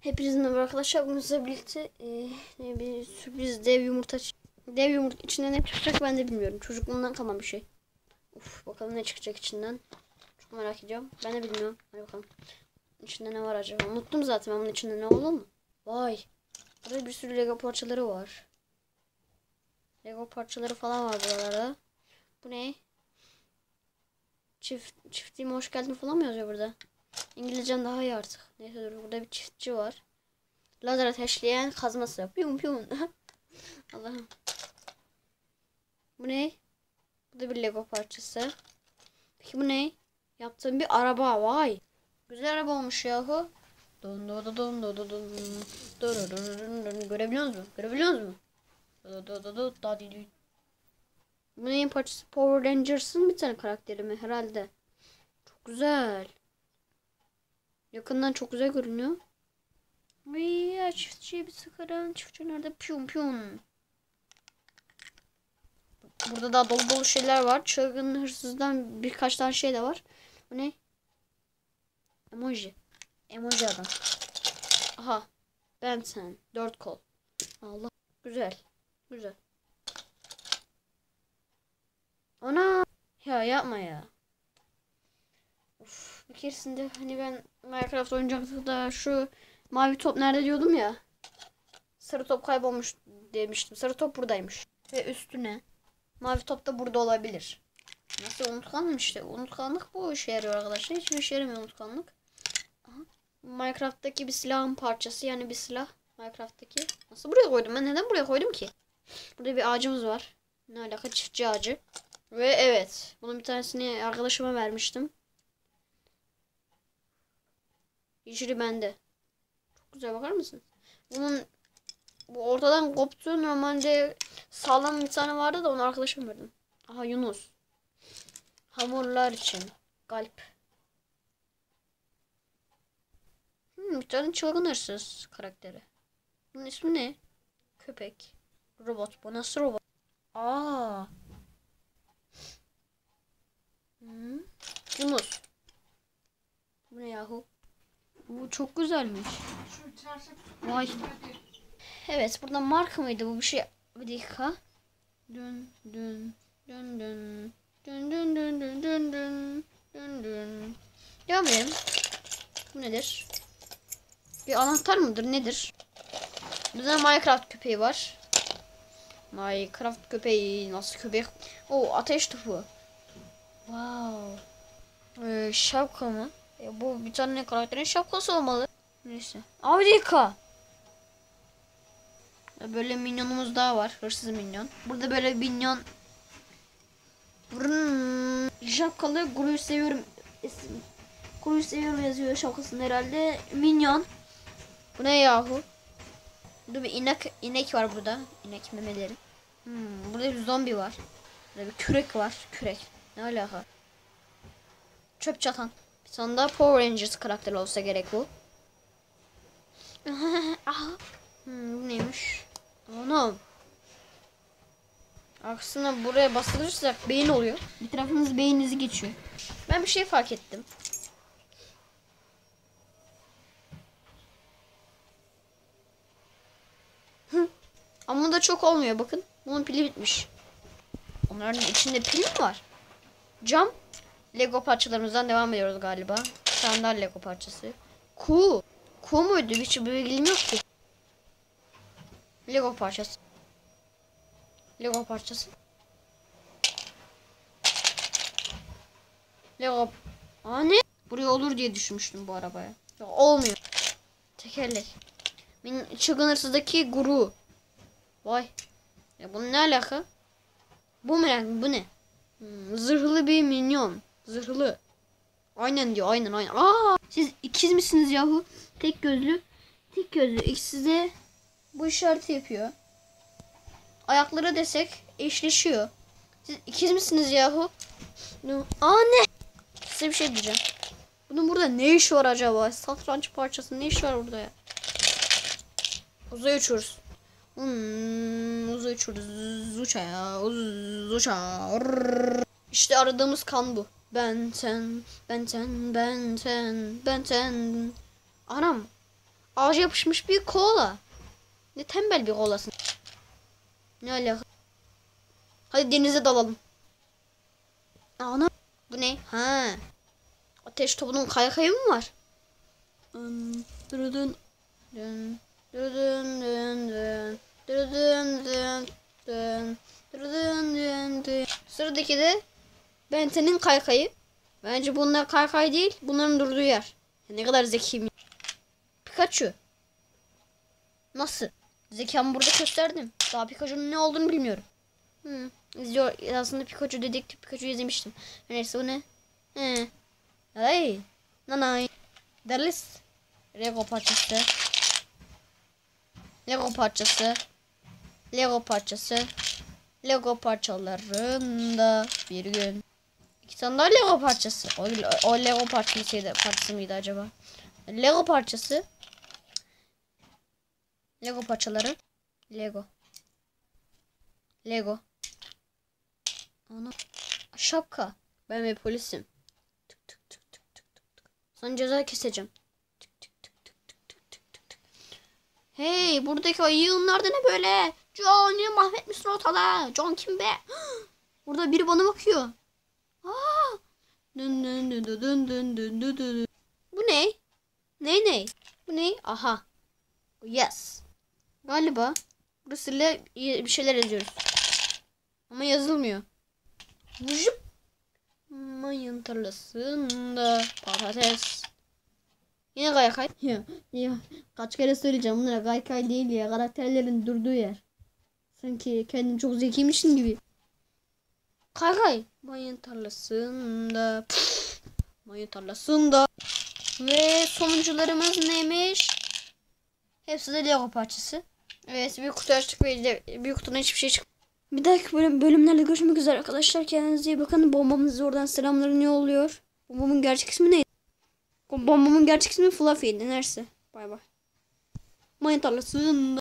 Hepinizin merhaba arkadaşlar. Bugün sizlerle birlikte e, bir sürpriz dev yumurta dev yumurta içinden ne çıkacak ben de bilmiyorum. Çocukluğumdan kalan bir şey. Uf bakalım ne çıkacak içinden. Çok merak ediyorum. Ben de bilmiyorum. Hadi bakalım. İçinde ne var acaba? Unuttum zaten ben içinde ne olur mu? Vay. Burada bir sürü Lego parçaları var. Lego parçaları falan var buralarda. Bu ne? Çift çiftliğime hoş geldin falan mı yazıyor burada? İngilizcem daha iyi artık. Neyse dur burada bir çiftçi var. Lazer ateşleyen kazması. Piyum piyum. Allah'ım. Bu ne? Bu da bir Lego parçası. Peki bu ne? Yaptığım bir araba. Vay. Güzel araba olmuş yahu. Dun dun dun dun dun dun dun. Dun dun dun. Görebiliyor musun? Görebiliyor musun? Bu neyin parçası? Power Rangers'ın bir tane karakteri mi? Herhalde. Çok güzel. Yakından çok güzel görünüyor. Ay çiftçiye bir sıkarın. Çiftçi nerede? Piyum piyum. Burada daha dolu dolu şeyler var. Çılgın hırsızdan birkaç tane şey de var. Bu ne? Emoji. Emoji adam. Aha. Ben sen. Dört kol. Allah. Güzel. Güzel. Ana. Ya yapma ya. Bir keresinde hani ben Minecraft oyuncakta şu mavi top nerede diyordum ya. Sarı top kaybolmuş demiştim. Sarı top buradaymış. Ve üstüne mavi top da burada olabilir. Nasıl unutkanım işte. Unutkanlık bu işe yarıyor arkadaşlar. Hiçbir işe yaramıyor unutkanlık. Aha. Minecraft'taki bir silahın parçası yani bir silah. Minecraft'taki. Nasıl buraya koydum? Ben neden buraya koydum ki? Burada bir ağacımız var. Ne alaka? Çiftçi ağacı. Ve evet. Bunun bir tanesini arkadaşıma vermiştim. Yeşili bende. Çok güzel bakar mısın? Bunun bu ortadan koptu. Normalde sağlam bir tane vardı da onu arkadaşım verdim. Aha Yunus. Hamurlar için. Galp. Hmm, bir tane çılgın hırsız karakteri. Bunun ismi ne? Köpek. Robot. Bu nasıl robot? Aa. Hmm. Yunus. Bu ne yahu? Bu çok güzelmiş. Vay. Evet burada marka mıydı bu bir şey? Bir dakika. Dün dün dün dün dün dün dün dün dün dün dün dün. Devam edelim. Bu nedir? Bir anahtar mıdır nedir? Burada Minecraft köpeği var. Minecraft köpeği nasıl köpek? O ateş topu. Wow. Ee, şapka mı? E, bu bir tane karakterin şapkası olmalı. Neyse. Abi dakika. Böyle minyonumuz daha var. Hırsız minyon. Burada böyle minyon. Vrın. Şapkalı Guru'yu seviyorum. İsim. Guru'yu seviyorum yazıyor şapkasında herhalde. Minyon. Bu ne yahu? Burada bir inek, inek var burada. İnek memeleri. Hmm, burada bir zombi var. Burada bir kürek var. Kürek. Ne alaka? Çöp çatan. Daha Power Rangers karakteri olsa gerek bu. Aha. Hmm, bu neymiş? Anam. Aslında buraya basılırsak beyin oluyor. Bir tarafınız beyninizi geçiyor. Ben bir şey fark ettim. Ama da çok olmuyor bakın. Bunun pili bitmiş. Onların içinde pil mi var? Cam. Lego parçalarımızdan devam ediyoruz galiba. Sandal Lego parçası. Ku. Ku muydu? Hiç bilgim yok ki. Lego parçası. Lego parçası. Lego. Aa ne? Buraya olur diye düşünmüştüm bu arabaya. Ya, olmuyor. Tekerlek. Benim çılgın hırsızdaki guru. Vay. Ya bunun ne alaka? Bu merak bu ne? Hmm, zırhlı bir minyon. Zırhlı. Aynen diyor aynen aynen. Aa, siz ikiz misiniz yahu? Tek gözlü. Tek gözlü. İkisi de bu işareti yapıyor. Ayakları desek eşleşiyor. Siz ikiz misiniz yahu? Aa ne? Size bir şey diyeceğim. Bunun burada ne işi var acaba? Satranç parçası ne işi var burada ya? Uzaya uçuyoruz. Hmm, uzaya uçuyoruz. Uça ya. Uz, uça. İşte aradığımız kan bu. Ben sen, ben sen, ben sen, ben sen. Anam. ağaca yapışmış bir koala. Ne tembel bir koalasın. Ne alaka? Hadi denize dalalım. Ana bu ne? Ha. Ateş topunun kaykayı mı var? Dırıdın, dın, dırıdın, dın, dın, dırıdın, dın, dın, dırıdın, dın, dın. Sıradaki de Benten'in kaykayı. Bence bunlar kaykay değil. Bunların durduğu yer. Ne kadar zekiyim. Pikachu. Nasıl? Zekamı burada gösterdim. Daha Pikachu'nun ne olduğunu bilmiyorum. Hı. İzliyor. Aslında Pikachu dedektif Pikachu izlemiştim. Neyse bu ne? He. Ay. Nanay. Derlis. Lego parçası. Lego parçası. Lego parçası. Lego parçalarında bir gün. İki tane daha Lego parçası. O, o Lego parçasıydı, parçası mıydı acaba? Lego parçası. Lego parçaları. Lego. Lego. Ana. Şapka. Ben bir polisim. Tık tık tık tık tık tık tık. Sana ceza keseceğim. Hey buradaki ay yığınlar da ne böyle? John niye mahvetmişsin ortalığı? John kim be? Burada biri bana bakıyor. Dün dün dün dün dün dün dün dün. Bu ne? Ne ne? Bu ne? Aha. Yes. Galiba burasıyla bir şeyler yazıyoruz. Ama yazılmıyor. Vujup. Mayın tarlasında patates. Yine kaykay. Ya, ya. Kaç kere söyleyeceğim bunlara kaykay değil ya. Karakterlerin durduğu yer. Sanki kendim çok zekiymişim gibi. Kaykay. Mayın tarlasında. Mayın tarlasında. Ve sonuncularımız neymiş? Hepsi de Lego parçası. Evet bir kutu açtık ve bir kutudan hiçbir şey çıkmadı. Bir dahaki bölüm, bölümlerde görüşmek üzere arkadaşlar. Kendinize iyi bakın. Bombamız oradan selamlarını yolluyor. Bombamın gerçek ismi neydi? Bombamın gerçek ismi Fluffy'ydi. Neyse. Bay bay. Mayın tarlasında.